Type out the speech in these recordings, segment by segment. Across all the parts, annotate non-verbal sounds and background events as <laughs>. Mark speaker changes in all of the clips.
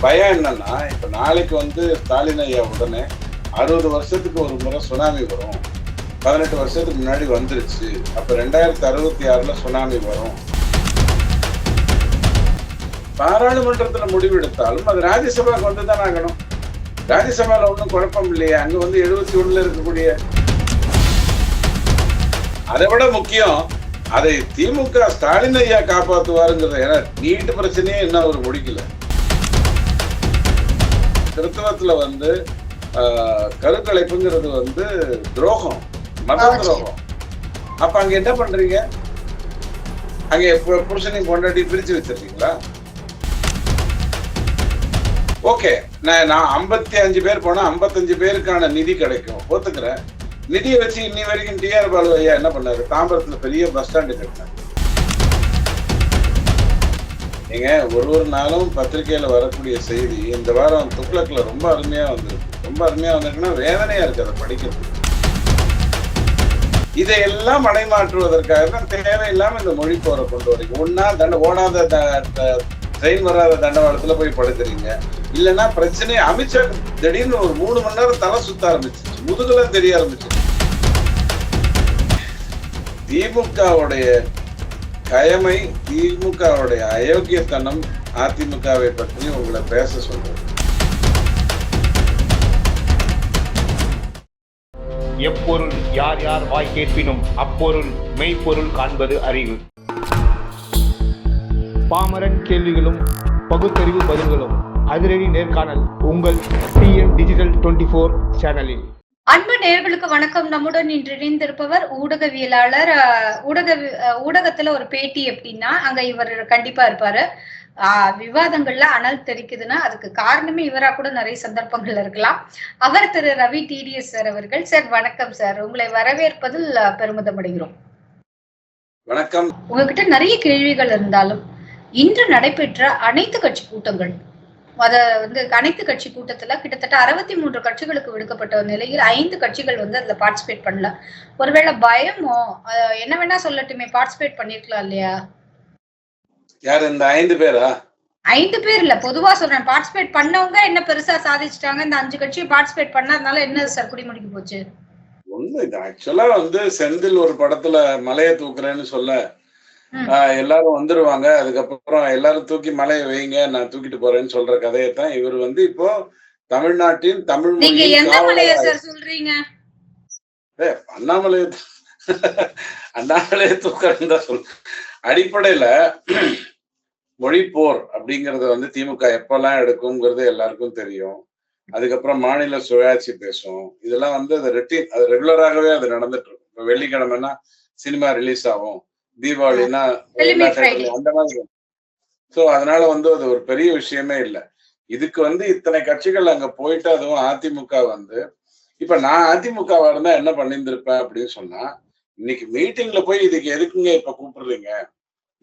Speaker 1: பயம் என்னன்னா இப்ப நாளைக்கு வந்து ஸ்டாலின் ஐயா உடனே அறுபது வருஷத்துக்கு ஒரு முறை சுனாமி வரும். பதினெட்டு வருஷத்துக்கு முன்னாடி வந்துருச்சு. அப்ப ரெண்டாயிரத்தி அறுபத்தி ஆறுல சுனாமி வரும். பாராளுமன்றத்துல முடிவெடுத்தாலும் அது ராஜ்யசபாவுக்கு வந்து தான் ஆகணும். ராஜ்யசபால ஒன்றும் குழப்பம் இல்லையா. அங்க வந்து எழுபத்தி ஒண்ணுல இருக்கக்கூடிய அதை விட முக்கியம் அதை திமுக ஸ்டாலின் ஐயா காப்பாற்றுவாருங்கிறது ஏன்னா நீட்டு பிரச்சனையே இன்னும் அவர் முடிக்கல. கிறிஸ்தவத்துல வந்து கருக்கலைப்புங்கிறது வந்து துரோகம் மத துரோகம். அப்ப அங்க என்ன பண்றீங்க? அங்க புருஷனையும் கொண்டாடி பிரிச்சு வச்சிருக்கீங்களா? ஓகே நான் நான் ஐம்பத்தி அஞ்சு பேர் போனா ஐம்பத்தஞ்சு பேருக்கான நிதி கிடைக்கும். ஒத்துக்கிறேன். நிதியை வச்சு இன்னி வரைக்கும் டிஆர் பாலு ஐயா என்ன பண்ணாரு? தாம்பரத்துல பெரிய பஸ் ஸ்டாண்டு கட்டினாரு. நீங்க ஒரு ஒரு நாளும் பத்திரிகையில வரக்கூடிய செய்தி இந்த வாரம் துக்ளக்ல ரொம்ப அருமையா வந்திருக்கு. ரொம்ப அருமையா வந்திருக்குன்னா வேதனையா இருக்கு அதை படிக்கிறது இதையெல்லாம் மடைமாற்றுவதற்காக தான் தேவையில்லாம இந்த மொழி போரை கொண்டு வரீங்க. ஒன்னா தண்ட ஓடாத ட்ரெயின் வராத தண்டவாளத்துல போய் படுத்துறீங்க இல்லைன்னா பிரச்சனை அமைச்சர் திடீர்னு ஒரு மூணு மணி நேரம் தலை சுத்த ஆரம்பிச்சிச்சு முதுகுலாம் தெரிய ஆரம்பிச்சிச்சு திமுகவுடைய கயமை திமுகவுடைய அயோக்கியத்தனம் அதிமுகவை பற்றி உங்களை பேச சொல்றேன்.
Speaker 2: எப்பொருள் யார் யார் வாய் கேட்பினும் அப்பொருள் மெய்ப்பொருள் காண்பது அறிவு. பாமரன் கேள்விகளும் பகுத்தறிவு பதில்களும் அதிரடி நேர்காணல் உங்கள் டிஎன் டிஜிட்டல் டுவெண்ட்டி ஃபோர் சேனலில்
Speaker 3: அன்பு நேயர்களுக்கு வணக்கம். நம்முடன் இன்று இணைந்திருப்பவர் ஊடகவியலாளர் ஊடக ஊடகத்துல ஒரு பேட்டி எப்படின்னா அங்க இவர் கண்டிப்பா இருப்பாரு. ஆஹ், விவாதங்கள்ல அனல் தெரிக்குதுன்னா அதுக்கு காரணமே இவரா கூட நிறைய சந்தர்ப்பங்கள் இருக்கலாம். அவர் திரு. ரவி டிடிஎஸ் சார் அவர்கள். சார் வணக்கம் சார். உங்களை வரவேற்பதில் பெருமிதம் அடைகிறோம்
Speaker 1: வணக்கம்.
Speaker 3: உங்ககிட்ட நிறைய கேள்விகள் இருந்தாலும் இன்று நடைபெற்ற அனைத்து கட்சி கூட்டங்கள் அத வந்து அனைத்து கட்சி கூட்டத்துல கிட்டத்தட்ட அறுபத்தி மூன்று கட்சிகளுக்கு விடுக்கப்பட்ட நிலையில் ஐந்து கட்சிகள் வந்து அதுல பார்ட்டிசிபேட் பண்ணல. ஒருவேளை பயமோ என்ன வேணா சொல்லட்டுமே பார்ட்டிசிபேட் பண்ணிருக்கலாம் இல்லையா?
Speaker 1: யார் இந்த ஐந்து பேரா?
Speaker 3: ஐந்து பேர் இல்ல பொதுவா சொல்றேன் பார்ட்டிசிபேட் பண்ணவங்க என்ன பெருசா சாதிச்சிட்டாங்க இந்த அஞ்சு கட்சியை பார்ட்டிசிபேட் பண்ணாதனால என்ன சார் குடிமுடிக்கு போச்சு?
Speaker 1: ஒண்ணு இது ஆக்சுவலா வந்து செந்தில் ஒரு படத்துல மலையை தூக்குறேன்னு சொல்ல எல்லாரும் வந்துருவாங்க. அதுக்கப்புறம் எல்லாரும் தூக்கி மலையை வைங்க நான் தூக்கிட்டு போறேன்னு சொல்ற கதையைத்தான் இவர் வந்து இப்போ தமிழ்நாட்டின் தமிழ்
Speaker 3: சொல்றீங்க?
Speaker 1: அண்ணாமலையை <laughs> அண்ணாமலையை தூக்குறேன்னு தான் சொல் அடிப்படையில <clears throat> மொழி போர் அப்படிங்கறத வந்து திமுக எப்பெல்லாம் எடுக்குங்கிறது எல்லாருக்கும் தெரியும். அதுக்கப்புறம் மாநில சுயாட்சி பேசும். இதெல்லாம் வந்து அது ரெட்டின் அது ரெகுலராகவே அது நடந்துட்டு இருக்கும். இப்போ வெள்ளிக்கிழமைனா சினிமா ரிலீஸ் ஆகும். தீபாவளினா அந்த மாதிரி. ஸோ அதனால வந்து அது ஒரு பெரிய விஷயமே இல்லை. இதுக்கு வந்து இத்தனை கட்சிகள் அங்க போயிட்டு அதுவும் அதிமுக வந்து இப்ப நான் அதிமுகவா இருந்தா என்ன பண்ணியிருந்திருப்பேன் அப்படின்னு சொன்னா இன்னைக்கு மீட்டிங்ல போய் இதுக்கு எதுக்குங்க இப்ப கூப்பிடுறீங்க?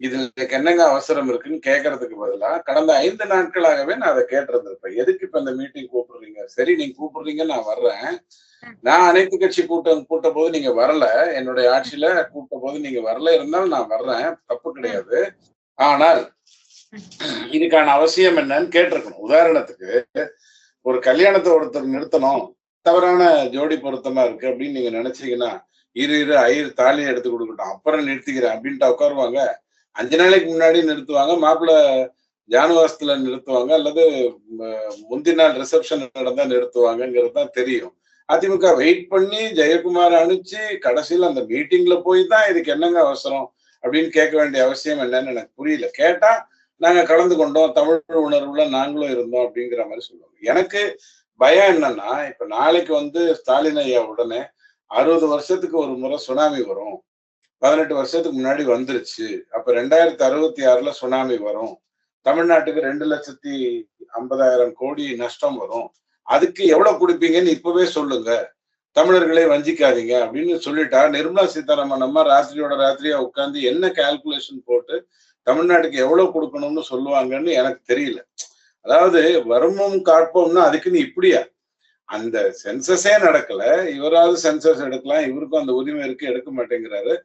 Speaker 1: இதுக்கு என்னங்க அவசரம் இருக்குன்னு கேட்கறதுக்கு பதிலா கடந்த ஐந்து நாட்களாகவே நான் அதை கேட்டிருந்திருப்பேன். எதுக்கு இப்ப இந்த மீட்டிங் கூப்பிடுறீங்க? சரி நீங்க கூப்பிடுறீங்க நான் வர்றேன். நான் அனைத்து கட்சி கூட்டம் கூட்ட போது நீங்க வரல. என்னுடைய ஆட்சியில கூட்ட போது நீங்க வரல இருந்தாலும் நான் வர்றேன். தப்பு கிடையாது. ஆனால் இதுக்கான அவசியம் என்னன்னு கேட்டிருக்கணும். உதாரணத்துக்கு ஒரு கல்யாணத்தை ஒருத்தர் நிறுத்தணும். தவறான ஜோடி பொருத்தமா இருக்கு அப்படின்னு நீங்க நினைச்சீங்கன்னா இரு இரு ஐயர் தாலியை எடுத்து கொடுக்கட்டும். அப்புறம் நிறுத்திக்கிறேன் அப்படின்ட்டு உட்காருவாங்க. அஞ்சு நாளைக்கு முன்னாடி நிறுத்துவாங்க. மாப்பிள்ளை ஜானுவாசத்துல நிறுத்துவாங்க. அல்லது முந்தின நாள் ரிசப்ஷன் நடந்தா நிறுத்துவாங்கிறது தான் தெரியும். அதிமுக வெயிட் பண்ணி ஜெயக்குமார் அனுப்பிச்சு கடைசியில் அந்த மீட்டிங்ல போய் தான் இதுக்கு என்னங்க அவசரம் அப்படின்னு கேட்க வேண்டிய அவசியம் என்னன்னு எனக்கு புரியல. கேட்டா நாங்க கலந்து கொண்டோம் தமிழ் உணர்வுல நாங்களும் இருந்தோம் அப்படிங்கிற மாதிரி சொல்லுவாங்க. எனக்கு பயம் என்னன்னா இப்ப நாளைக்கு வந்து ஸ்டாலின் ஐயா உடனே அறுபது வருஷத்துக்கு ஒரு முறை சுனாமி வரும். பதினெட்டு வருஷத்துக்கு முன்னாடி வந்துருச்சு. அப்ப ரெண்டாயிரத்தி அறுபத்தி ஆறுல சுனாமி வரும். தமிழ்நாட்டுக்கு ரெண்டு லட்சத்தி ஐம்பதாயிரம் கோடி நஷ்டம் வரும். அதுக்கு எவ்வளவு கொடுப்பீங்கன்னு இப்பவே சொல்லுங்க. தமிழர்களை வஞ்சிக்காதீங்க அப்படின்னு சொல்லிட்டா நிர்மலா சீதாராமன் அம்மா ராத்திரியோட ராத்திரியா உட்காந்து என்ன கால்குலேஷன் போட்டு தமிழ்நாட்டுக்கு எவ்வளவு கொடுக்கணும்னு சொல்லுவாங்கன்னு எனக்கு தெரியல. அதாவது வருமம் காப்போம்னா அதுக்குன்னு இப்படியா? அந்த சென்சஸே நடக்கல. இவராவது சென்சஸ் எடுக்கலாம். இவருக்கும் அந்த உரிமை இருக்கு. எடுக்க மாட்டேங்கிறாரு.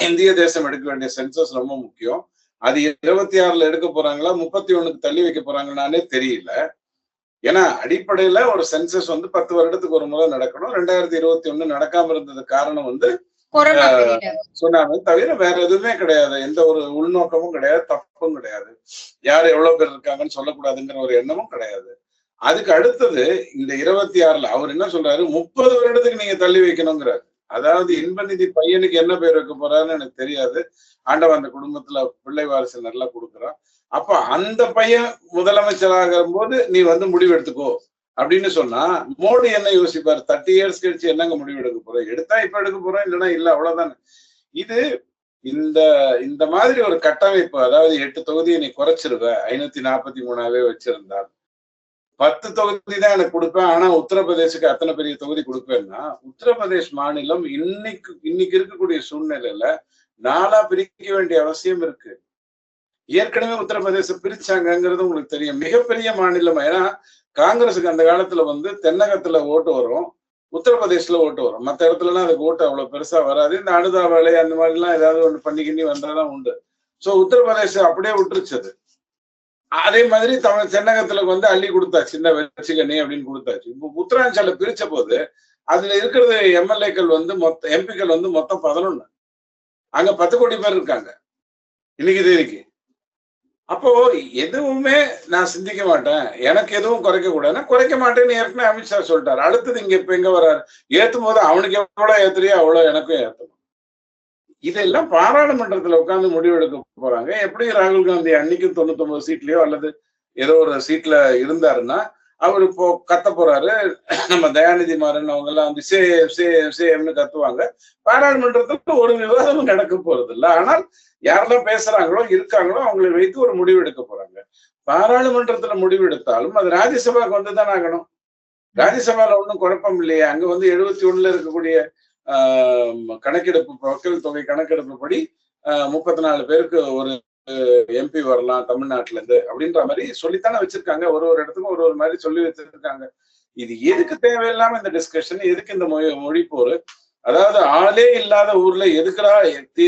Speaker 1: இந்திய தேசம் எடுக்க வேண்டிய சென்சஸ் ரொம்ப முக்கியம். அது இருபத்தி ஆறுல எடுக்க போறாங்களா? முப்பத்தி ஒண்ணுக்கு தள்ளி வைக்க போறாங்களானே தெரியல. ஏன்னா அடிப்படையில ஒரு சென்சஸ் வந்து பத்து வருடத்துக்கு ஒரு முறை நடக்கணும். ரெண்டாயிரத்தி இருபத்தி ஒண்ணு நடக்காம இருந்தது காரணம் வந்து சொன்னாங்க தவிர வேற எதுவுமே கிடையாது. எந்த ஒரு உள்நோக்கமும் கிடையாது தப்பும் கிடையாது. யார் எவ்வளவு பேர் இருக்காங்கன்னு சொல்லக்கூடாதுங்கிற ஒரு எண்ணமும் கிடையாது. அதுக்கு அடுத்தது இந்த இருபத்தி ஆறுல அவர் என்ன சொல்றாரு? முப்பது வருடத்துக்கு நீங்க தள்ளி வைக்கணுங்கிறாரு. அதாவது இன்பநிதி பையனுக்கு என்ன பேர் வைக்க போறாருன்னு எனக்கு தெரியாது. ஆண்டவன் அந்த குடும்பத்துல பிள்ளை வாரிசு நல்லா கொடுக்குறான். அப்ப அந்த பையன் முதலமைச்சராகும் போது நீ வந்து முடிவெடுத்துக்கோ அப்படின்னு சொன்னா மோடி என்ன யோசிப்பார்? தேர்ட்டி இயர்ஸ் கழிச்சு என்னங்க முடிவு எடுக்க போறோம் எடுத்தா இப்ப எடுக்க போறோம் இல்லைன்னா இல்ல அவ்வளவுதான். இது இந்த இந்த மாதிரி ஒரு கட்டமைப்பு அதாவது எட்டு தொகுதியை நீ குறைச்சிருவ ஐநூத்தி நாற்பத்தி மூணாவே வச்சிருந்தால் பத்து தொகுதி தான் எனக்கு கொடுப்பேன் ஆனா உத்தரப்பிரதேசுக்கு அத்தனை பெரிய தொகுதி கொடுப்பேன்னா உத்தரப்பிரதேஷ் மாநிலம் இன்னைக்கு இன்னைக்கு இருக்கக்கூடிய சூழ்நிலையில நாளா பிரிக்க வேண்டிய அவசியம் இருக்கு. ஏற்கனவே உத்தரப்பிரதேசம் பிரிச்சாங்கங்கிறது உங்களுக்கு தெரியும். மிகப்பெரிய மாநிலம் ஏன்னா காங்கிரஸுக்கு அந்த காலத்துல வந்து தென்னகத்துல ஓட்டு வரும் உத்தரப்பிரதேசில் ஓட்டு வரும். மற்ற இடத்துலலாம் அதுக்கு ஓட்டு அவ்வளவு பெருசா வராது. இந்த அனுதா வேலை அந்த மாதிரிலாம் ஏதாவது ஒண்ணு பண்ணி வந்தாதான் உண்டு. சோ உத்தரப்பிரதேசம் அப்படியே விட்டுருச்சு அது. அதே மாதிரி தமிழ் தென்னகத்துல வந்து அள்ளி கொடுத்தாச்சு. சின்ன வச்சுக்கணி அப்படின்னு கொடுத்தாச்சு. இப்போ உத்தராஞ்சல பிரிச்ச போது அதுல இருக்கிறது எம்எல்ஏக்கள் வந்து மொத்த எம்பிக்கள் வந்து மொத்தம் பதினொன்னு. அங்க பத்து கோடி பேர் இருக்காங்க. இன்னைக்கு தேதிக்கு. அப்போ எதுவுமே நான் சிந்திக்க மாட்டேன். எனக்கு எதுவும் குறைக்க கூடாதுன்னா குறைக்க மாட்டேன்னு ஏற்கனவே அமித்ஷா சொல்லிட்டாரு. அடுத்தது இங்க இப்ப எங்க வர்றாரு? ஏத்தும் போது அவனுக்கு எவ்வளவு ஏத்துறியோ அவ்வளவு எனக்கும் ஏத்தணும் இதெல்லாம் பாராளுமன்றத்துல உட்கார்ந்து முடிவெடுக்க போறாங்க. எப்படி ராகுல் காந்தி அன்னைக்கு தொண்ணூத்தொன்பது சீட்லயோ அல்லது ஏதோ ஒரு சீட்ல இருந்தாருன்னா அவர் இப்போ கத்த போறாரு. நம்ம தயாநிதி மாறன் அவங்க எல்லாம் வந்து சே சே சேம்னு கத்துவாங்க. பாராளுமன்றத்துல ஒரு விவாதமும் நடக்க போறது இல்லை ஆனால் யாரெல்லாம் பேசுறாங்களோ இருக்காங்களோ அவங்களை வைத்து ஒரு முடிவு எடுக்க போறாங்க. பாராளுமன்றத்துல முடிவு எடுத்தாலும் அது ராஜ்யசபாக்கு வந்துதான் ஆகணும். ராஜ்யசபால ஒன்றும் குழப்பம் இல்லையே. அங்க வந்து எழுபத்தி ஒண்ணுல இருக்கக்கூடிய ஆஹ் கணக்கெடுப்பு மக்கள் தொகை கணக்கெடுப்பு படி முப்பத்தி நாலு பேருக்கு ஒரு எம்பி வரலாம் தமிழ்நாட்டுல இருந்து அப்படின்ற மாதிரி சொல்லித்தானே வச்சிருக்காங்க. ஒரு ஒரு இடத்துக்கும் ஒரு ஒரு மாதிரி சொல்லி வச்சிருக்காங்க. இது எதுக்கு தேவையில்லாம இந்த டிஸ்கஷன் எதுக்கு இந்த மொழி மொழி போரு? அதாவது ஆளே இல்லாத ஊர்ல எதுக்குடா தீ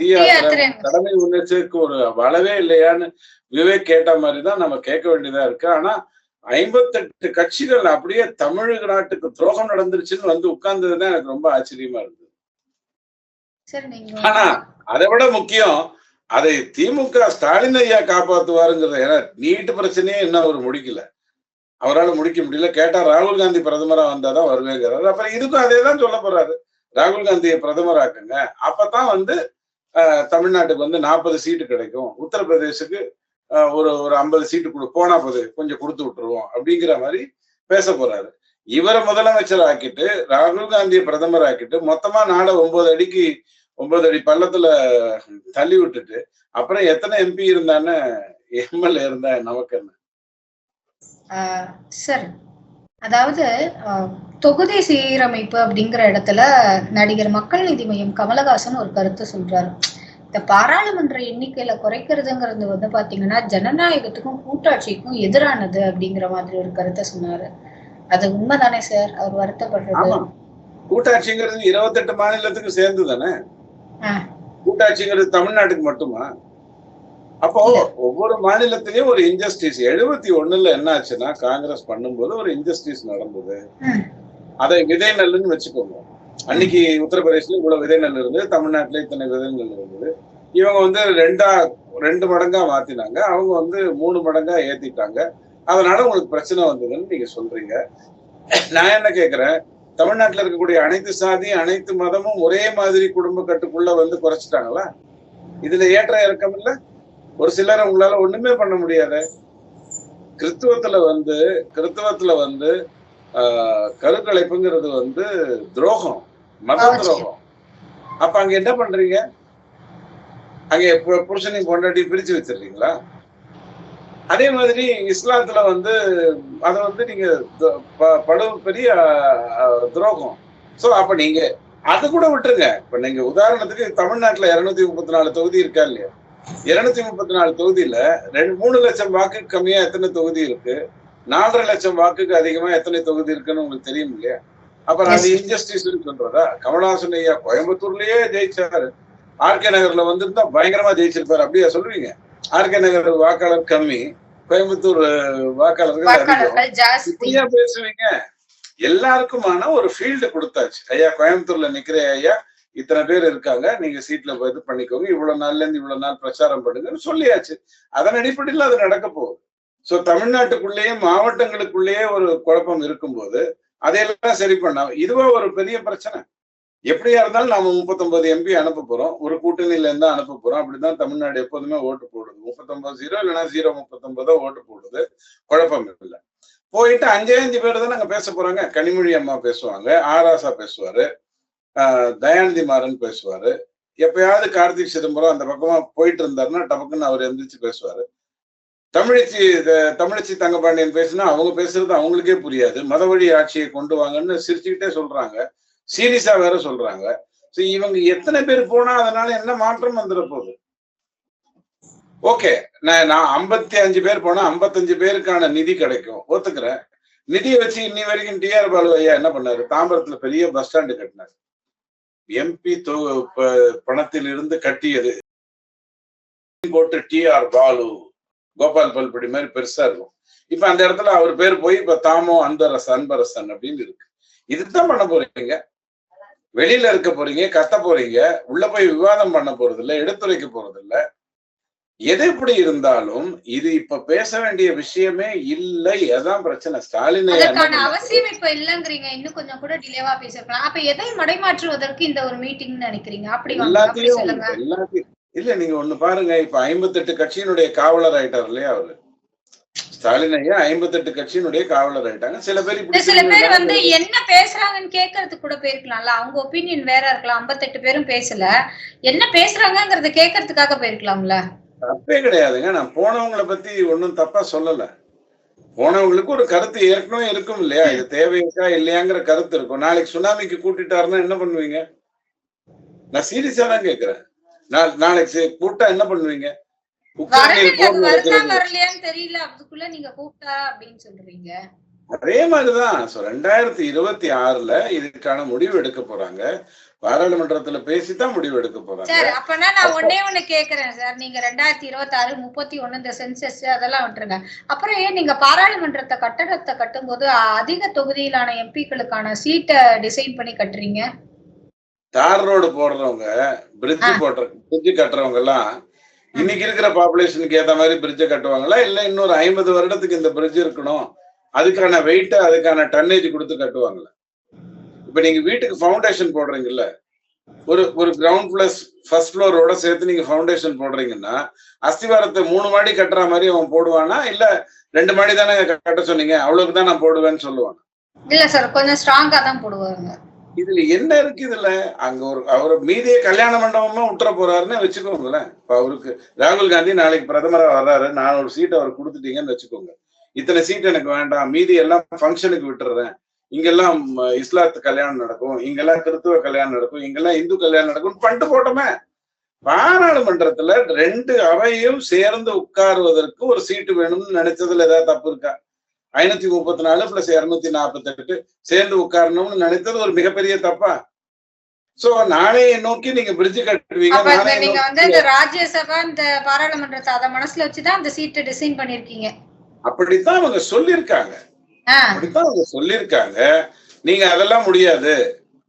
Speaker 1: தீயாத்திரை கடமை உணர்ச்சிக்கு ஒரு வளவே இல்லையான்னு விவேக் கேட்ட மாதிரி தான் நம்ம கேட்க வேண்டியதா இருக்கு. ஆனா ஐம்பத்தெட்டு கட்சிகள் அப்படியே தமிழக நாட்டுக்கு துரோகம் நடந்துருச்சுன்னு வந்து உட்கார்ந்ததுதான் எனக்கு ரொம்ப ஆச்சரியமா இருந்தது. ஆனா அதை விட முக்கியம் அதை திமுக ஸ்டாலின் ஐயா காப்பாத்துவாருங்கிறது ஏன்னா நீட்டு பிரச்சனையே இன்னும் அவர் முடிக்கல. அவரால் முடிக்க முடியல. கேட்டா ராகுல் காந்தி பிரதமரா வந்தாதான் வருவேங்கிறாரு. அப்புறம் இதுக்கும் அதே தான் சொல்ல போறாரு. ராகுல் காந்தியை பிரதமராக்குங்க. அப்பதான் வந்து தமிழ்நாட்டுக்கு வந்து நாற்பது சீட்டு கிடைக்கும். உத்தரப்பிரதேசுக்கு ஒரு ஒரு ஐம்பது சீட்டு கொடு போனா போது கொஞ்சம் கொடுத்து விட்டுருவோம் அப்படிங்கிற மாதிரி பேச போறாரு. இவரை முதலமைச்சர் ஆக்கிட்டு ராகுல் காந்தியை பிரதமர் ஆக்கிட்டு மொத்தமா நாளை ஒன்பது அடிக்கு ஒன்பது அடி பள்ளத்துல தள்ளி விட்டுட்டு அப்புறம் எத்தனை எம்பி இருந்தான்னு எம்எல்ஏ இருந்தா நமக்கு என்ன?
Speaker 3: சார் அதாவது தொகுதி சீரமைப்பு அப்படிங்கிற இடத்துல நடிகர் மக்கள் நீதி மையம் கமலஹாசன் ஒரு கருத்து சொல்றாரு. இந்த பாராளுமன்ற எண்ணிக்கையில குறைக்கிறதுங்கிறது வந்து பாத்தீங்கன்னா ஜனநாயகத்துக்கும் கூட்டாட்சிக்கும் எதிரானது அப்படிங்கிற மாதிரி ஒரு கருத்தை சொன்னாரு. அது உண்மைதானே சார் அவர் வருத்தப்படுறது.
Speaker 1: கூட்டாட்சிங்கிறது இருபத்தெட்டு மாநிலத்துக்கு சேர்ந்து தானே கூட்டாட்சிங்கிறது தமிழ்நாட்டுக்கு மட்டுமா? அப்போ ஒவ்வொரு மாநிலத்திலயும் ஒரு இன்ஜஸ்டிஸ் எழுபத்தி ஒண்ணுல என்ன ஆச்சுன்னா காங்கிரஸ் பண்ணும்போது ஒரு இன்ஜஸ்டிஸ் நடந்தது. அதை விதை நெல்லுன்னு வச்சுக்கோங்க. அன்னைக்கு உத்தரப்பிரதேசல இவ்வளவு விதை நெல் இருந்தது தமிழ்நாட்டுல இத்தனை விதை நெல் இருந்தது. இவங்க வந்து ரெண்டா ரெண்டு மடங்கா மாத்தினாங்க. அவங்க வந்து மூணு மடங்கா ஏத்திட்டாங்க. அதனால உங்களுக்கு பிரச்சனை வந்ததுன்னு நீங்க சொல்றீங்க. நான் என்ன கேக்குறேன்? தமிழ்நாட்டுல இருக்கக்கூடிய அனைத்து சாதி அனைத்து மதமும் ஒரே மாதிரி குடும்ப கட்டுக்குள்ள வந்து குறைச்சிட்டாங்களா? இதுல ஏற்ற இறக்கம் இல்ல? ஒரு சிலர் உங்களால ஒண்ணுமே பண்ண முடியாது. கிறித்துவத்துல வந்து கிறித்துவத்துல வந்து ஆஹ் கருக்கலைப்புங்கிறது வந்து துரோகம் மத துரோகம். அப்ப அங்க என்ன பண்றீங்க? அங்க புருஷனையும் கொண்டாடி பிரிச்சு வச்சிருக்கீங்களா அதே மாதிரி இஸ்லாத்துல வந்து அதை வந்து நீங்க படு பெரிய துரோகம். சோ அப்ப நீங்க அது கூட விட்டுருங்க. இப்ப நீங்க உதாரணத்துக்கு தமிழ்நாட்டுல இருநூத்தி முப்பத்தி நாலு தொகுதி இருக்கா இல்லையா? இருநூத்தி முப்பத்தி நாலு தொகுதியில ரெண்டு மூணு லட்சம் வாக்கு கம்மியா எத்தனை தொகுதி இருக்கு? நாலரை லட்சம் வாக்குக்கு அதிகமா எத்தனை தொகுதி இருக்குன்னு உங்களுக்கு தெரியும் இல்லையா? அப்புறம் அது இன்ஜஸ்டிஸ் சொல்றதா? கமலஹாசன் ஐயா கோயம்புத்தூர்லயே ஜெயிச்சாரு. ஆர்கே நகர்ல வந்திருந்தா பயங்கரமா ஜெயிச்சிருப்பாரு. அப்படியா சொல்றீங்க? ஆர்கே நகர் வாக்காளர் கம்மி கோயம்புத்தூர் வாக்காளர்கள் பேசுவீங்க எல்லாருக்குமான ஒரு ஃபீல்டு கொடுத்தாச்சு. ஐயா கோயம்புத்தூர்ல நிக்கிற ஐயா இத்தனை பேர் இருக்காங்க நீங்க சீட்ல போய் இது பண்ணிக்கோங்க இவ்வளவு நாள்ல இருந்து இவ்வளவு நாள் பிரச்சாரம் பண்ணுங்கன்னு சொல்லியாச்சு. அதன் அடிப்படையில் அது நடக்க போகுது. சோ தமிழ்நாட்டுக்குள்ளேயே மாவட்டங்களுக்குள்ளேயே ஒரு குழப்பம் இருக்கும்போது அதையெல்லாம் சரி பண்ண இதுவா ஒரு பெரிய பிரச்சனை. எப்படியா இருந்தாலும் நாம முப்பத்தொன்பது எம்பி அனுப்ப போறோம். ஒரு கூட்டணியில இருந்தா அனுப்ப போறோம். அப்படிதான் தமிழ்நாடு எப்போதுமே ஓட்டு போடுது. முப்பத்தொன்பது ஜீரோ இல்லைன்னா ஜீரோ முப்பத்தொன்பதோ ஓட்டு போடுது. குழப்பம் இல்லை. போயிட்டு அஞ்சே அஞ்சு பேர் தான் நாங்க பேச போறாங்க. கனிமொழி அம்மா பேசுவாங்க. ஆராசா பேசுவாரு. ஆஹ் தயாநிதி மாறன் பேசுவாரு. எப்பயாவது கார்த்திக் சிதம்பரம் அந்த பக்கமா போயிட்டு இருந்தாருன்னா டபக்குன்னு அவர் எந்திரிச்சு பேசுவாரு. தமிழச்சி தமிழச்சி தங்கபாண்டியன் பேசுனா அவங்க பேசுறது அவங்களுக்கே புரியாது. மதவழி ஆட்சியை கொண்டு வாங்கன்னு சிரிச்சுக்கிட்டே சொல்றாங்க. சீரியஸா வேற சொல்றாங்க. சோ இவங்க எத்தனை பேர் போனா அதனால என்ன மாற்றம் வந்துட போகுது? ஓகே நான் நான் ஐம்பத்தி அஞ்சு பேர் போனா ஐம்பத்தஞ்சு பேருக்கான நிதி கிடைக்கும். ஒத்துக்கிறேன். நிதியை வச்சு இன்னி வரைக்கும் டிஆர் பாலு ஐயா என்ன பண்ணாரு? தாம்பரத்துல பெரிய பஸ் ஸ்டாண்டு கட்டினாரு. எம்பி பணத்தில் இருந்து கட்டியது. போட்டு டிஆர் பாலு கோபால் பல்படி மாதிரி பெருசா இருக்கும். இப்ப அந்த இடத்துல அவர் பேர் போய் இப்ப தாமோ அன்பரசன் அன்பரசன் அப்படின்னு இருக்கு. இதுதான் பண்ண போறீங்க? வெளியில இருக்க போறீங்க கத்த போறீங்க உள்ள போய் விவாதம் பண்ண போறது இல்ல எடுத்துரைக்க போறது இல்ல எது எப்படி இருந்தாலும் இது இப்ப பேச வேண்டிய விஷயமே இல்லை அதான் பிரச்சனை. ஸ்டாலினை
Speaker 3: அவசியம் இப்ப இல்லங்கிறீங்க. இன்னும் கொஞ்சம் கூட டிலேவா பேசிருக்கலாம் அப்ப எதை மடைமாற்றுவதற்கு இந்த ஒரு மீட்டிங் நினைக்கிறீங்க? அப்படி
Speaker 1: எல்லாத்தையும் எல்லாத்தையும் இல்ல நீங்க ஒண்ணு பாருங்க. இப்ப ஐம்பத்தெட்டு கட்சியினுடைய காவலர் ஆயிட்டார் இல்லையா அவரு? ஸ்டாலின் ஐயா ஐம்பத்தெட்டு கட்சியினுடைய காவலர் ஆயிட்டாங்க. சில பேர் இப்படி
Speaker 3: சில பேர். வந்து என்ன பேசுறாங்கன்னு கேட்கறதுக்கு கூட போயிருக்கலாம்ல. அவங்க ஒப்பீனியன் வேற இருக்கலாம் ஐம்பத்தெட்டு பேரும் பேசல. என்ன பேசுறாங்கங்கறத கேட்கறதுக்காக போயிருக்கலாம்ல.
Speaker 1: தப்பே கிடையாதுங்க. நான் போனவங்கள பத்தி ஒண்ணும் தப்பா சொல்லல. போனவங்களுக்கு ஒரு கருத்து ஏற்கனவே இருக்கும் இல்லையா? இது தேவையா இல்லையாங்கிற கருத்து இருக்கும். நாளைக்கு சுனாமிக்கு கூட்டிட்டாருன்னா என்ன பண்ணுவீங்க? நான் சீரியஸா தான் கேக்குறேன். நா- நாளைக்கு கூப்பிட்டா என்ன பண்ணுவீங்க?
Speaker 3: தெரியல. அதுக்குள்ள நீங்க கூப்பிட்டா அப்படின்னு சொல்றீங்க.
Speaker 1: அதே மாதிரிதான். ரெண்டாயிரத்தி இருபத்தி ஆறுல இதுக்கான முடிவு எடுக்க போறாங்க. பாராளுமன்றத்துல பேசித்தான் முடிவு எடுக்க போறாங்க.
Speaker 3: சார் அப்பனா நான் ஒன்னே ஒண்ணு கேக்குறேன் சார். நீங்க ரெண்டாயிரத்தி இருபத்தி ஆறு முப்பத்தி ஒண்ணு இந்த சென்சஸ் அதெல்லாம் விட்டுருங்க. அப்புறம் ஏன் நீங்க பாராளுமன்றத்தை கட்டடத்தை கட்டும்போது அதிக தொகுதியிலான எம்பிக்களுக்கான சீட்டை டிசைன் பண்ணி கட்டுறீங்க?
Speaker 1: தார் ரோடு போடுறவங்க பிரிட்ஜ். போடுற பிரிட்ஜ் கட்டுறவங்க எல்லாம் இன்னைக்கு இருக்கிற பாப்புலேஷனுக்கு ஏத்த மாதிரி பிரிட்ஜ கட்டுவாங்களா? இல்ல இன்னொரு ஐம்பது வருடத்துக்கு இந்த பிரிட்ஜ் இருக்கணும். அதுக்கான வெயிட் அதுக்கான டன்னேஜ் கொடுத்து கட்டுவாங்களா? இப்ப நீங்க வீட்டுக்கு ஃபவுண்டேஷன் போடுறீங்கல்ல ஒரு ஒரு கிரவுண்ட் பிளஸ் ஃபர்ஸ்ட் ஃப்ளோரோட சேர்த்து நீங்க ஃபவுண்டேஷன் போடுறீங்கன்னா அஸ்திவாரத்தை மூணு மாடி கட்டுற மாதிரி அவன் போடுவானா? இல்ல ரெண்டு மாடி தானே கட்ட சொன்னீங்க அவ்வளவுக்கு தான் நான் போடுவேன்னு சொல்லுவான்?
Speaker 3: இல்ல சார் கொஞ்சம் ஸ்ட்ராங்கா தான் போடுவாங்க.
Speaker 1: இதுல என்ன இருக்கு இதுல அங்க ஒரு அவர் மீதியே கல்யாண மண்டபமா விட்டுற போறாருன்னு வச்சுக்கோங்களேன். இப்ப அவருக்கு ராகுல் காந்தி நாளைக்கு பிரதமரா வர்றாரு. நானூறு சீட் அவர் கொடுத்துட்டீங்கன்னு வச்சுக்கோங்க. இத்தனை சீட் எனக்கு வேண்டாம். மீதி எல்லாம் ஃபங்க்ஷனுக்கு விட்டுறேன். இங்கெல்லாம் இஸ்லாத்து கல்யாணம் நடக்கும். இங்கெல்லாம் கிறிஸ்துவ கல்யாணம் நடக்கும். இங்கெல்லாம் இந்து கல்யாணம் நடக்கும் பண்ணிட்டு போட்டோமே. பாராளுமன்றத்துல ரெண்டு அவையும் சேர்ந்து உட்காருவதற்கு ஒரு சீட்டு வேணும்னு நினைச்சதுல ஏதாவது தப்பு இருக்கா? ஐநூத்தி முப்பத்தி நாலு பிளஸ் இருநூத்தி நாற்பத்தி எட்டு சேர்ந்து உட்காரணும்னு நினைத்தது ஒரு மிகப்பெரிய தப்பா? சோ நாளைய நோக்கி நீங்க பிரிட்ஜ் கட்டுவீங்க
Speaker 3: நீங்க வந்து இந்த ராஜ்யசபா இந்த பாராளுமன்றத்தை அதை மனசுல வச்சுதான் அந்த சீட்டை டிசைன் பண்ணிருக்கீங்க
Speaker 1: அப்படித்தான் அவங்க சொல்லியிருக்காங்க. அப்படித்தான் அவங்க சொல்லியிருக்காங்க. நீங்க அதெல்லாம் முடியாது.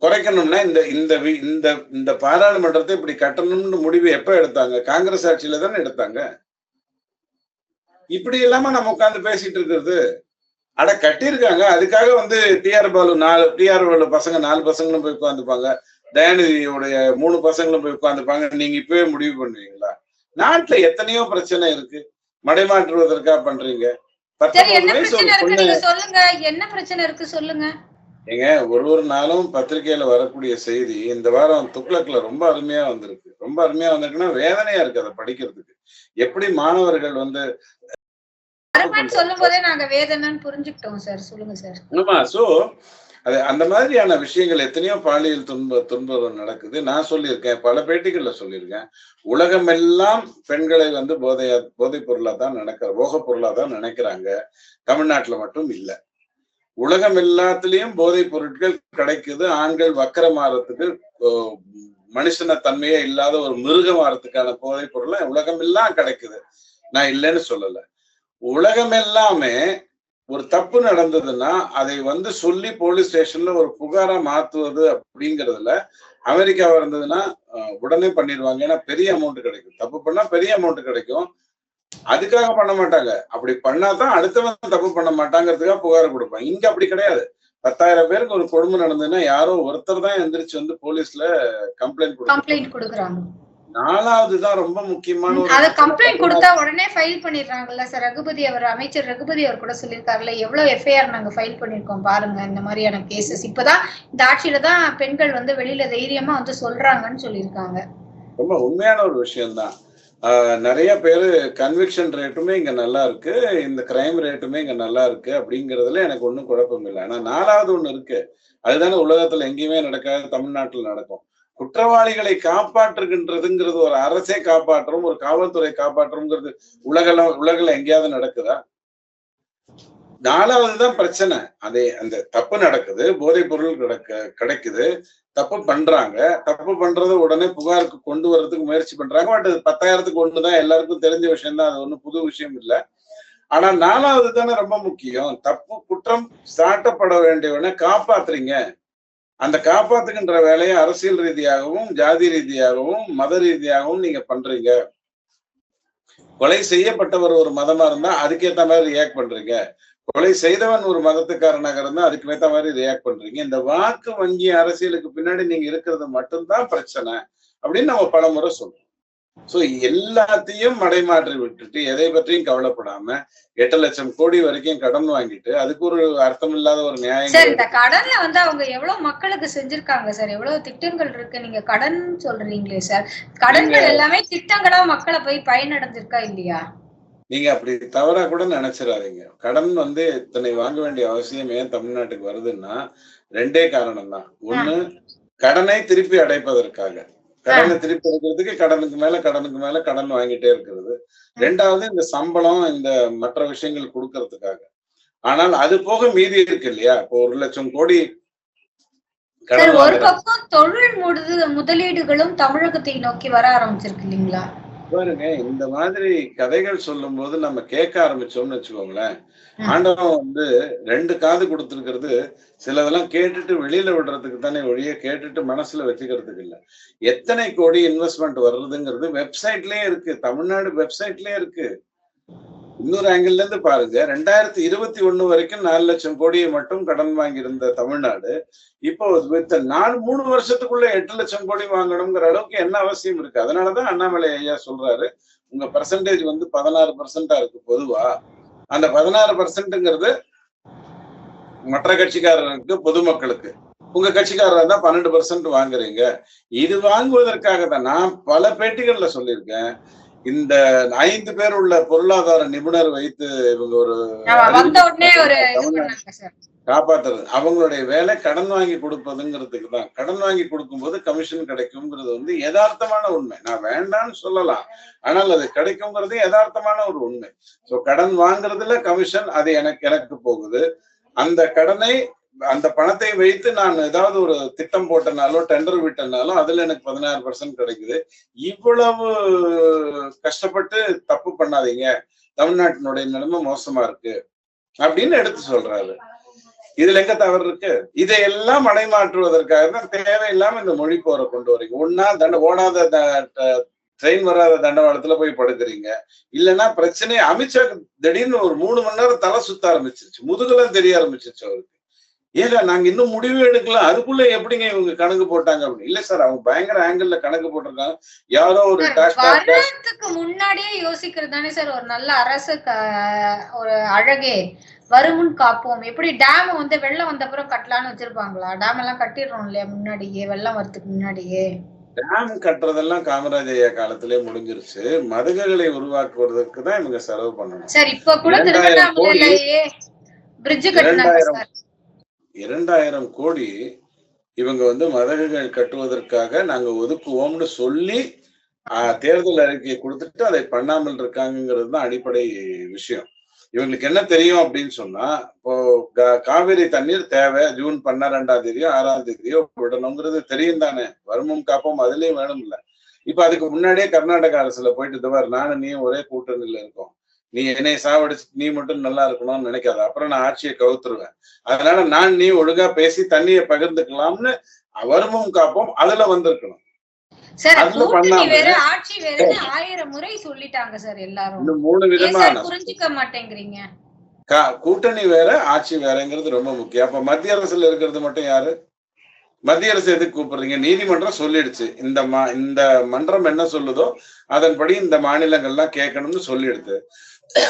Speaker 1: குறைக்கணும்னா இந்த இந்த இந்த இந்த பாராளுமன்றத்தை இப்படி கட்டணும்னு முடிவு எப்ப எடுத்தாங்க? காங்கிரஸ் ஆட்சியில தானே எடுத்தாங்க? இப்படி இல்லாம நம்ம உட்கார்ந்து பேசிட்டு இருக்கிறது. அட கட்டியிருக்காங்க. அதுக்காக வந்து டிஆர் பாலு நாலு டிஆர் பாலு பசங்க நாலு பசங்களும் போய் உட்காந்துப்பாங்க தயாநிதியோடைய மூணு பசங்களும் போய் உட்காந்துப்பாங்க நீங்க இப்பவே முடிவு பண்ணுவீங்களா? நாட்டுல எத்தனையோ பிரச்சனை இருக்கு. மடைமாற்றுவதற்கா பண்றீங்க.
Speaker 3: சொல்லுங்க. என்ன பிரச்சனை இருக்கு? சொல்லுங்க.
Speaker 1: ஏங்க ஒரு ஒரு நாளும் பத்திரிக்கையில வரக்கூடிய செய்தி இந்த வாரம் துக்ளக்ல ரொம்ப அருமையா வந்திருக்கு. ரொம்ப அருமையா வந்திருக்குன்னா வேதனையா இருக்கு அதை படிக்கிறதுக்கு. எப்படி மாணவர்கள் வந்து
Speaker 3: சொல்லும் போதே நாங்க வேதனைன்னு புரிஞ்சுக்கிட்டோம் சார் சொல்லுங்க சார்
Speaker 1: ஆமா சோ அது அந்த மாதிரியான விஷயங்கள் எத்தனையோ பாலியல் துன்ப துன்பம் நடக்குது. நான் சொல்லியிருக்கேன் பல பேட்டிகள்ல சொல்லியிருக்கேன். உலகமெல்லாம் பெண்களை வந்து போதைய போதைப் பொருளா தான் நினைக்கிற போகப் பொருளா தான் நினைக்கிறாங்க. தமிழ்நாட்டுல மட்டும் இல்ல. உலகம் எல்லாத்துலயும் போதைப் பொருட்கள் கிடைக்குது. ஆண்கள் வக்கரமாறத்துக்கு மனுஷன தன்மையே இல்லாத ஒரு மிருகம் வரத்துக்கான போதைப் பொருள் உலகம் எல்லாம் கிடைக்குது. நான் இல்லைன்னு சொல்லல. உலகம் எல்லாமே ஒரு தப்பு நடந்ததுன்னா அதை வந்து சொல்லி போலீஸ் ஸ்டேஷன்ல ஒரு புகாரா மாத்துவது அப்படிங்கறதுல அமெரிக்காவா இருந்ததுன்னா உடனே பண்ணிடுவாங்க. ஏன்னா பெரிய அமௌண்ட் கிடைக்கும். தப்பு பண்ணா பெரிய அமௌண்ட் கிடைக்கும். அதுக்காக பண்ண மாட்டாங்க. அப்படி பண்ணாதான் அடுத்தவன் தப்பு பண்ண மாட்டாங்கிறதுக்காக புகார் கொடுப்பாங்க இங்க அப்படி கிடையாது. பத்தாயிரம் பேருக்கு ஒரு கொடுமை நடந்ததுன்னா யாரோ ஒருத்தர் தான் எந்திரிச்சு வந்து போலீஸ்ல கம்ப்ளைண்ட்
Speaker 3: கம்ப்ளைண்ட் கொடுக்குறாங்க.
Speaker 1: நாலாவது தான் ரொம்ப முக்கியமான ஒரு
Speaker 3: அத கம்ப்ளைண்ட் கொடுத்தா உடனே ஃபைல் பண்ணிடுறாங்கல்ல சார் ரகுபதி அவர் அமைச்சர் ரகுபதி அவர் கூட சொல்லியிருக்காருல்ல எவ்வளவு எஃப்ஐஆர் நாங்க ஃபைல் பண்ணிருக்கோம் பாருங்க இந்த மாதிரியான கேசஸ் இப்பதான் இந்த ஆட்சியில தான் பெண்கள் வந்து வெளியில தைரியமா வந்து சொல்றாங்கன்னு சொல்லியிருக்காங்க.
Speaker 1: ரொம்ப உண்மையான ஒரு விஷயம்தான். ஆஹ் நிறைய பேரு கன்விக்ஷன் ரேட்டுமே இங்க நல்லா இருக்கு இந்த கிரைம் ரேட்டுமே இங்க நல்லா இருக்கு அப்படிங்கறதுல எனக்கு ஒன்றும் குழப்பம் இல்லை. ஆனா நாலாவது ஒண்ணு இருக்கு. அதுதானே உலகத்துல எங்கேயுமே நடக்காது தமிழ்நாட்டுல நடக்கும். குற்றவாளிகளை காப்பாற்றுகின்றதுங்கிறது ஒரு அரசே காப்பாற்றும் ஒரு காவல்துறை காப்பாற்றுங்கிறது உலகள உலகில் எங்கேயாவது நடக்குதா? நாலாவதுதான் பிரச்சனை. அதே அந்த தப்பு நடக்குது போதைப் பொருள் கிடக்க கிடைக்குது தப்பு பண்றாங்க தப்பு பண்றத உடனே புகாருக்கு கொண்டு வர்றதுக்கு முயற்சி பண்றாங்க பட் அது பத்தாயிரத்துக்கு ஒண்ணுதான் எல்லாருக்கும் தெரிஞ்ச விஷயம் தான் அது ஒண்ணும் புது விஷயம் இல்ல. ஆனா நாலாவது தானே ரொம்ப முக்கியம். தப்பு குற்றம் சாட்டப்பட வேண்டியவன காப்பாத்துறீங்க. அந்த காப்பாத்துகின்ற வேலையை அரசியல் ரீதியாகவும் ஜாதி ரீதியாகவும் மத ரீதியாகவும் நீங்க பண்றீங்க. கொலை செய்யப்பட்டவர் ஒரு மதமா இருந்தா அதுக்கேத்த மாதிரி ரியாக்ட் பண்றீங்க. கொலை செய்தவன் ஒரு மதத்துக்காரனாக இருந்தா அதுக்கு ஏத்த மாதிரி ரியாக்ட் பண்றீங்க. இந்த வாக்கு வங்கி அரசியலுக்கு பின்னாடி நீங்க இருக்கிறது மட்டும்தான் பிரச்சனை அப்படின்னு நம்ம பல முறை சொல்றோம். சோ எல்லாத்தையும் மடைமாற்றி விட்டுட்டு எதை பற்றியும் கவலைப்படாம எட்டு லட்சம் கோடி வரைக்கும் கடன் வாங்கிட்டு அதுக்கு ஒரு அர்த்தம் இல்லாத ஒரு நியாயம்
Speaker 3: சார் இந்த கடன்ல வந்து அவங்க எவ்வளவு மக்களுக்கு செஞ்சிருக்காங்க சார்? எவ்வளவு திட்டங்கள் இருக்கு? நீங்க கடன் சொல்றீங்களே சார். கடன்கள் எல்லாமே திட்டங்களா மக்களை போய் பயனடைஞ்சிருக்கா இல்லையா?
Speaker 1: நீங்க அப்படி தவறா கூட நினைச்சிடாதீங்க. கடன் வந்து இத்தனை வாங்க வேண்டிய அவசியம் ஏன் தமிழ்நாட்டுக்கு வருதுன்னா ரெண்டே காரணம் தான் ஒண்ணு கடனை திருப்பி அடைப்பதற்காக. கடனை திருப்பி அடைக்கிறதுக்கு கடனுக்கு மேல கடனுக்கு மேல கடன் வாங்கிட்டே இருக்கிறது. ரெண்டாவது இந்த சம்பளம் இந்த மற்ற விஷயங்கள் கொடுக்கறதுக்காக. ஆனால் அது போக மீதி இருக்கு இல்லையா? இப்போ ஒரு லட்சம் கோடி
Speaker 3: ஒரு. பக்கம் தொழில் முதலீடுகளும் தமிழகத்தை நோக்கி வர ஆரம்பிச்சிருக்கு இல்லைங்களா?
Speaker 1: பாருங்க இந்த மாதிரி கதைகள் சொல்லும் போது நம்ம கேட்க ஆரம்பிச்சோம்னு வச்சுக்கோங்களேன். ஆண்டவன் வந்து ரெண்டு காது கொடுத்திருக்கிறது சிலதெல்லாம் கேட்டுட்டு வெளியில விடுறதுக்கு தானே ஒழிய கேட்டுட்டு மனசுல வச்சுக்கிறதுக்கு இல்ல. எத்தனை கோடி இன்வெஸ்ட்மெண்ட் வர்றதுங்கிறது வெப்சைட்லயே இருக்கு தமிழ்நாடு வெப்சைட்லயே இருக்கு. இன்னொரு ஆங்கிள் இருந்து பாருங்க. ரெண்டாயிரத்தி இருபத்தி ஒண்ணு வரைக்கும் நாலு லட்சம் கோடியை மட்டும் கடன் வாங்கியிருந்த தமிழ்நாடு இப்போ வித் நாலு மூணு வருஷத்துக்குள்ள எட்டு லட்சம் கோடி வாங்கணுங்கிற அளவுக்கு என்ன அவசியம் இருக்கு? அதனாலதான் அண்ணாமலை ஐயா சொல்றாரு உங்க பர்சன்டேஜ் வந்து பதினாறு பர்சன்டா இருக்கு பொதுவா. அந்த பதினாறு பர்சன்ட்ங்கிறது மற்ற கட்சிக்காரருக்கு பொதுமக்களுக்கு. உங்க கட்சிக்காரர் தான் பன்னெண்டு பர்சன்ட் வாங்குறீங்க. இது வாங்குவதற்காக தான் நான் பல பேட்டிகள்ல சொல்லியிருக்கேன். இந்த ஐந்து பேர் உள்ள பொருளாதார நிபுணர் வைத்து இவங்க ஒரு காப்பாத்துறது. அவங்களுடைய வேலை கடன் வாங்கி கொடுப்பதுங்கிறதுக்கு தான். கடன் வாங்கி கொடுக்கும்போது கமிஷன் கிடைக்குங்கிறது வந்து யதார்த்தமான உண்மை. நான் வேண்டாம்னு சொல்லலாம். ஆனால் அது கிடைக்குங்கிறது யதார்த்தமான ஒரு உண்மை. சோ கடன் வாங்குறதுல கமிஷன் அது எனக்கு எனக்கு போகுது. அந்த கடனை அந்த பணத்தை வைத்து நான் ஏதாவது ஒரு திட்டம் போட்டனாலோ டெண்டர் விட்டனாலோ அதுல எனக்கு பதினாறு பர்சன்ட் கிடைக்குது. இவ்வளவு கஷ்டப்பட்டு தப்பு பண்ணாதீங்க. தமிழ்நாட்டினுடைய நிலைமை மோசமா இருக்கு அப்படின்னு எடுத்து சொல்றாரு. இதுல எங்க தவறு இருக்கு? இதையெல்லாம் மடைமாற்றுவதற்காக தான் தேவையில்லாம இந்த மொழி போரை கொண்டு வரீங்க. ஒன்னா தண்ட ஓடாத ட்ரெயின் வராத தண்டவாளத்துல போய் படுக்கிறீங்க. இல்லைன்னா பிரச்சனை அமித்ஷா திடீர்னு ஒரு மூணு மணி நேரம் தலை சுத்த ஆரம்பிச்சிருச்சு. முதுகுலாம் தெரிய ஆரம்பிச்சிருச்சு அவருக்கு. ஏங்க நாங்க இன்னும் முடிவு எடுக்கலாம் அதுக்குள்ள எப்படிங்க இவங்க கணக்கு போட்டாங்க அப்படின்னு? இல்ல சார் அவங்க பயங்கர ஆங்கிள் கணக்கு போட்டிருக்காங்க. யாரோ ஒரு
Speaker 3: வர்றதுக்கு முன்னாடியே யோசிக்கிறது தானே சார் ஒரு நல்ல அரசு ஒரு அழகே. வருமுன் காப்போம். எப்படி டேம் வந்து வெள்ளம் வந்த அப்புறம் கட்டலாம்னு வச்சிருப்பாங்களா? டேம் எல்லாம் கட்டிடுறோம் இல்லையா முன்னாடியே? வெள்ளம் வரதுக்கு முன்னாடியே.
Speaker 1: டேம் கட்டுறதெல்லாம் காமராஜ் ஐயா காலத்திலே முடிஞ்சிருச்சு. மதுகைகளை உருவாக்குவதற்கு தான் இவங்க செலவு பண்ணணும்.
Speaker 3: சார் இப்ப கூட திருவண்ணாமலையிலேயே பிரிட்ஜ் கட்டினாங்க சார்.
Speaker 1: இரண்டாயிரம் கோடி இவங்க வந்து மதகுகள் கட்டுவதற்காக நாங்க ஒதுக்குவோம்னு சொல்லி ஆஹ், தேர்தல் அறிக்கையை கொடுத்துட்டு அதை பண்ணாமல் இருக்காங்கிறது தான் அடிப்படை விஷயம். இவங்களுக்கு என்ன தெரியும் அப்படின்னு சொன்னா இப்போ காவிரி தண்ணீர் தேவை ஜூன் பன்னிரெண்டாம் தேதியோ ஆறாம் தேதியோ விடணுங்கிறது தெரியும் தானே. வருமும் காப்போம் அதுலயும் வேணும் இல்ல இப்ப அதுக்கு முன்னாடியே கர்நாடக அரசுல போயிட்டு இந்த நானும் நீயும் ஒரே கூட்டணியில இருக்கோம். நீ என்னை சாவடிச்சு நீ மட்டும் நல்லா இருக்கணும்னு நினைக்காத. அப்புறம் நான் ஆட்சியை கவுத்துருவேன். அதனால நான் நீ ஒழுங்கா பேசி தண்ணியை பகிர்ந்துக்கலாம்னு வருமும் காப்போம் அதுல வந்திருக்கணும்.
Speaker 3: ஆயிரம் முறை சொல்லிட்டாங்க சார் எல்லாரும்.
Speaker 1: மூணு
Speaker 3: புரிஞ்சுக்க மாட்டேங்கிறீங்க?
Speaker 1: கூட்டணி வேற ஆட்சி வேறங்கிறது ரொம்ப முக்கியம். அப்ப மத்திய அரசுல இருக்கிறது மட்டும் யாரு? மத்திய அரசு எதுக்கு கூப்பிடுறீங்க? நீதிமன்றம் சொல்லிடுச்சு. இந்த மா இந்த மன்றம் என்ன சொல்லுதோ அதன்படி இந்த மாநிலங்கள்லாம் கேட்கணும்னு சொல்லிடுது.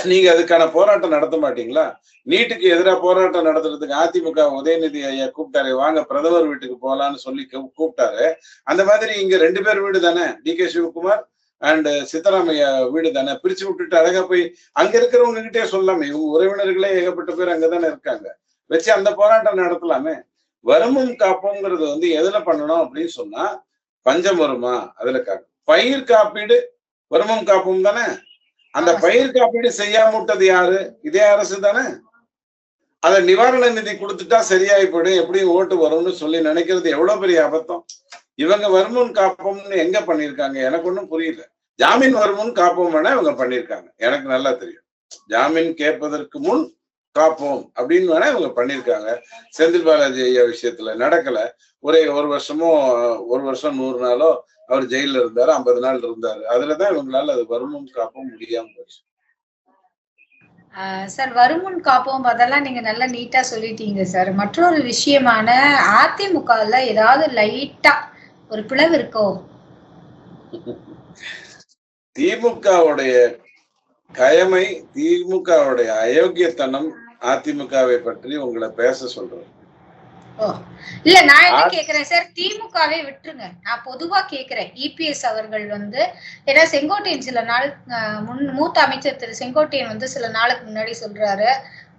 Speaker 1: நீங்க அதுக்கான போராட்டம் நடத்த மாட்டீங்களா? நீட்டுக்கு எதிராக போராட்டம் நடத்துறதுக்கு அதிமுக உதயநிதி ஐயா கூப்பிட்டாரு. வாங்க பிரதமர் வீட்டுக்கு போலான்னு சொல்லி கூப்பிட்டாரு. அந்த மாதிரி இங்க ரெண்டு பேர் வீடு தானே? D K Sivakumar and Siddaramaiah வீடு தானே? பிரிச்சு விட்டுட்டு அழகா போய் அங்க இருக்கிறவங்க கிட்டே சொல்லலாமே. இவங்க உறவினர்களே ஏகப்பட்ட பேர் அங்கதானே இருக்காங்க. வச்சு அந்த போராட்டம் நடத்தலாமே. வருமும் காப்போங்கிறது வந்து எதுல பண்ணணும் அப்படின்னு சொன்னா பஞ்சம் வருமா? அதுல காக்கும் பயிர் காப்பீடு வருமம் காப்பும் தானே? அந்த பயிர் காப்பீடு செய்யாம விட்டது யாரு? இதே அரசு தானே. அத நிவாரண நிதி கொடுத்துட்டா சரியாயி போயிடும். எப்படியும் ஓட்டு வரும்னு சொல்லி நினைக்கிறது எவ்வளவு பெரிய அபத்தம்? இவங்க வருமுன் காப்போம்னு எங்க பண்ணிருக்காங்க எனக்கு ஒன்றும் புரியல. ஜாமீன் வருமுன் காப்போம் வேணா இவங்க பண்ணிருக்காங்க எனக்கு நல்லா தெரியும். ஜாமீன் கேட்பதற்கு முன் காப்போம் அப்படின்னு வேணா இவங்க பண்ணிருக்காங்க செந்தில் பாலாஜி ஐயா விஷயத்துல நடக்கல. ஒரே ஒரு வருஷமோ ஒரு வருஷம் நூறு நாளோ அவர் ஜெயில இருந்தாரு ஐம்பது நாள் இருந்தாரு. அதுலதான் இவங்களால அது வருமுன் காப்போம் முடியாம போச்சு.
Speaker 3: சார் வருமுன் காப்போம் அதெல்லாம் நீங்க நல்லா நீட்டா சொல்லிட்டீங்க சார். மற்றொரு விஷயமான அதிமுகல ஏதாவது லைட்டா ஒரு பிளவு இருக்கோ?
Speaker 1: திமுகவுடைய கயமை திமுகவுடைய அயோக்கியத்தனம் அதிமுகவை பற்றி உங்களை பேச சொல்றேன்.
Speaker 3: இல்ல நான் என்ன கேக்குறேன் சார் திமுகவே விட்டுருங்க. நான் பொதுவா கேக்குறேன். இபிஎஸ் அவர்கள் வந்து ஏன்னா செங்கோட்டையன் சில நாள் முன் மூத்த அமைச்சர் திரு செங்கோட்டையன் வந்து சில நாளுக்கு முன்னாடி சொல்றாரு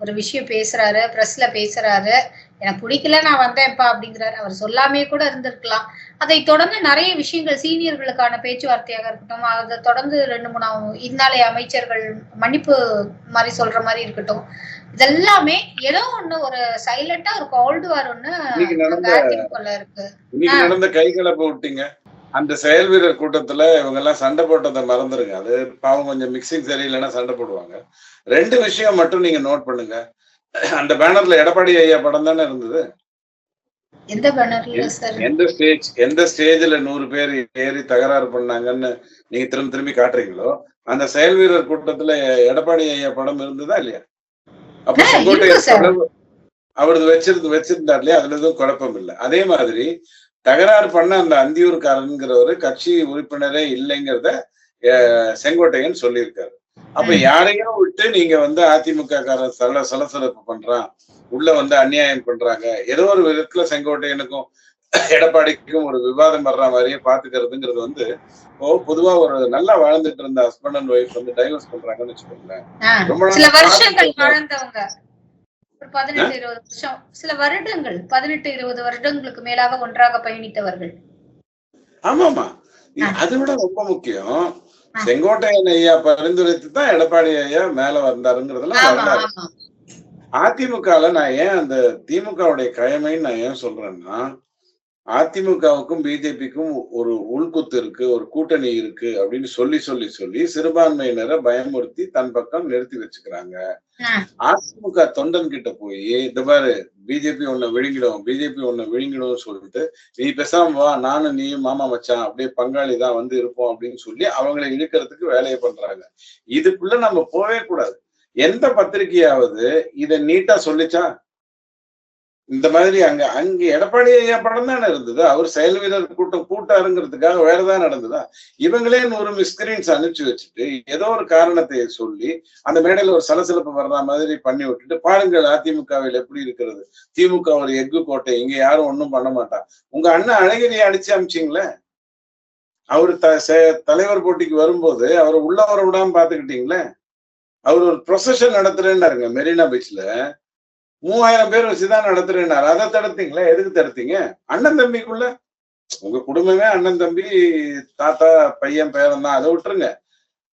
Speaker 3: ஒரு விஷயம் பேசுறாரு பிரஸ்ல பேசுறாரு. எனக்கு பிடிக்கல நான் வந்தேன்ப்பா அப்படிங்கிறாரு. அவர் சொல்லாமே கூட இருந்திருக்கலாம். அதை தொடர்ந்து நிறைய விஷயங்கள் சீனியர்களுக்கான பேச்சுவார்த்தையாக இருக்கட்டும் அதை தொடர்ந்து ரெண்டு மூணு இந்நாளைய அமைச்சர்கள் மன்னிப்பு மாதிரி சொல்ற மாதிரி இருக்கட்டும் இதெல்லாமே ஏதோ ஒண்ணு ஒரு சைலண்டா ஒரு கோல்டு வார் ஒண்ணு
Speaker 1: இன்னைக்கு நடந்த
Speaker 3: அதிமுகல இருக்கு.
Speaker 1: இன்னைக்கு
Speaker 3: ஆ.
Speaker 1: நடந்த கை கலப்பு விட்டீங்க அந்த செயல் வீரர் கூட்டத்துல இவங்க எல்லாம் சண்டை போட்டதை மறந்துருங்க. அது பாவம் கொஞ்சம் மிக்சிங் சரியில்லைன்னா சண்டை போடுவாங்க. ரெண்டு விஷயம் மட்டும் நீங்க நோட் பண்ணுங்க. அந்த பேனர்ல எடப்பாடி ஐயா படம் தானே இருந்தது?
Speaker 3: எந்த
Speaker 1: ஸ்டேஜ் எந்த ஸ்டேஜ்ல நூறு பேர் ஏறி தகராறு பண்ணாங்கன்னு நீங்க திரும்ப திரும்பி காட்டுறீங்களோ அந்த செயல் வீரர் கூட்டத்துல எடப்பாடி ஐயா படம் இருந்ததா இல்லையா? அப்ப செங்கோட்டையன் அவரது வச்சிருந்து வச்சிருந்தார் இல்லையா? அதுல எதுவும் குழப்பம் இல்லை அதே மாதிரி தகராறு பண்ண அந்த அந்தியூர்காரன்கிறவரு கட்சி உறுப்பினரே இல்லைங்கிறத செங்கோட்டையன் சொல்லியிருக்காரு. அப்ப. யாரையும் விட்டு நீங்க வந்து அதிமுக காரன் சல சலசலப்பு பண்றான் உள்ள வந்து அநியாயம் பண்றாங்க ஏதோ ஒரு விதத்துல செங்கோட்டையனுக்கும் எடப்பாடிக்கும் ஒரு விவாதம் வர்ற மாதிரியே பாத்துக்கிறதுங்கிறது வந்து இப்போ பொதுவா ஒரு நல்லா வாழ்ந்துட்டு இருந்த ஹஸ்பண்ட் அண்ட் ஒய்ஃப் வந்து டைவர்ஸ் பண்றாங்கன்னு வச்சுக்கோங்களேன். ரொம்ப
Speaker 3: சில வருஷங்கள்
Speaker 1: பார்த்து-
Speaker 3: வாழ்ந்தவங்க. ஒரு பதினெட்டு இருபது வருஷம். சில வருடங்கள் பதினெட்டு இருபது வருடங்களுக்கு மேலாக ஒன்றாக பயணித்தவர்கள்.
Speaker 1: ஆமாமா. அதை விட ரொம்ப முக்கியம். செங்கோட்டையன் ஐயா பரிந்துரைத்து தான் எடப்பாடி ஐயா மேல வந்தாருங்கிறதெல்லாம்
Speaker 3: ஆமா
Speaker 1: வரலாறு. அதிமுகல நான் ஏன் அந்த திமுகவுடைய கயமைன்னு நான் ஏன் சொல்றேன்னா அதிமுகவுக்கும் பிஜேபிக்கும் ஒரு உள்குத்து இருக்கு ஒரு கூட்டணி இருக்கு அப்படின்னு சொல்லி சொல்லி சொல்லி சிறுபான்மையினரை பயமுறுத்தி தன் பக்கம் நிறுத்தி வச்சுக்கிறாங்க. அதிமுக தொண்டன் கிட்ட போய் இந்த மாதிரி பிஜேபி ஒன்ன விழுங்கிடும் பிஜேபி ஒன்ன விழுங்கிடும் சொல்லிட்டு நீ பேசாம வா நானும் நீயும் மாமா மச்சான் அப்படியே பங்காளி தான் வந்து இருப்போம் அப்படின்னு சொல்லி அவங்களை இழுக்கிறதுக்கு வேலையை பண்றாங்க. இதுக்குள்ள நம்ம போவே கூடாது. எந்த பத்திரிகையாவது இத நீட்டா சொல்லிச்சா இந்த மாதிரி அங்க அங்க எடப்பாடி ஐயா படம் தானே இருந்தது. அவர் செயல் வீரர் கூட்டம் கூட்டாருங்கிறதுக்காக வேறதான் நடந்ததா? இவங்களே நூறு மிஸ்கிரீன்ஸ் அனுப்பிச்சு வச்சுட்டு ஏதோ ஒரு காரணத்தை சொல்லி அந்த மேடையில ஒரு சலசலப்பு வர்ற மாதிரி பண்ணி விட்டுட்டு பாருங்கள் அதிமுகவில் எப்படி இருக்கிறது? திமுக ஒரு எஃகு கோட்டை இங்க யாரும் ஒன்னும் பண்ண மாட்டான் உங்க அண்ணன் அழகிரியை அடிச்சு அமிச்சிங்களே? அவரு த தலைவர் போட்டிக்கு வரும்போது அவரை உள்ள வர விடாம பாத்துக்கிட்டீங்களே அவர் ஒரு ப்ரொசஷன் நடத்துறேன்னாருங்க மெரினா பீச்ல மூவாயிரம் பேர் வச்சுதான் நடத்துறேன்னாரு. அதை தடுத்தீங்களா? எதுக்கு தடுத்தீங்க? அண்ணன் தம்பிக்குள்ள. உங்க குடும்பமே அண்ணன் தம்பி தாத்தா பையன் பேரன் தான். அதை விட்டுருங்க.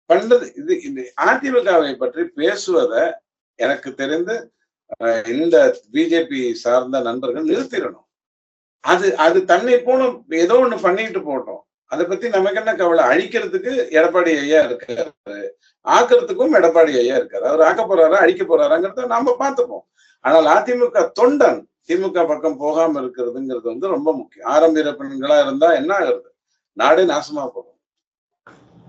Speaker 1: பண்றது இது இது அதிமுகவை பற்றி பேசுவத எனக்கு தெரிந்து அஹ், இந்த பிஜேபி சார்ந்த நண்பர்கள் நிறுத்திடணும். அது அது தன்னை போல ஏதோ ஒண்ணு பண்ணிட்டு போட்டோம் அதை பத்தி நமக்கு என்ன கவலை? அழிக்கிறதுக்கு எடப்பாடி ஐயா இருக்காரு. ஆக்கிறதுக்கும் எடப்பாடி ஐயா இருக்காரு. அவர் ஆக்க போறாரா அழிக்க போறாராங்கிறத நாம பார்த்துப்போம். ஆனால் அதிமுக தொண்டன் திமுக பக்கம் போகாம இருக்கிறதுங்கிறது வந்து ரொம்ப முக்கியம். ஆரம்பிர பெண்களா இருந்தா என்ன ஆகுறது? நாடே நாசமா போகும்.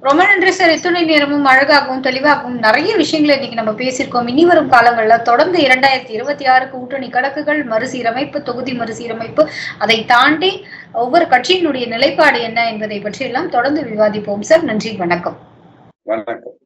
Speaker 3: ரொம்ப நன்றி சார். இத்துணை நேரமும் அழகாகவும் தெளிவாகவும் நிறைய விஷயங்களை இன்னைக்கு நம்ம பேசியிருக்கோம். இனி வரும் காலங்கள்ல தொடர்ந்து இரண்டாயிரத்தி இருபத்தி ஆறு கூட்டணி கணக்குகள் மறுசீரமைப்பு தொகுதி மறுசீரமைப்பு அதை தாண்டி ஒவ்வொரு கட்சியினுடைய நிலைப்பாடு என்ன என்பதை பற்றி எல்லாம் தொடர்ந்து விவாதிப்போம் சார். நன்றி வணக்கம்.
Speaker 1: வணக்கம்.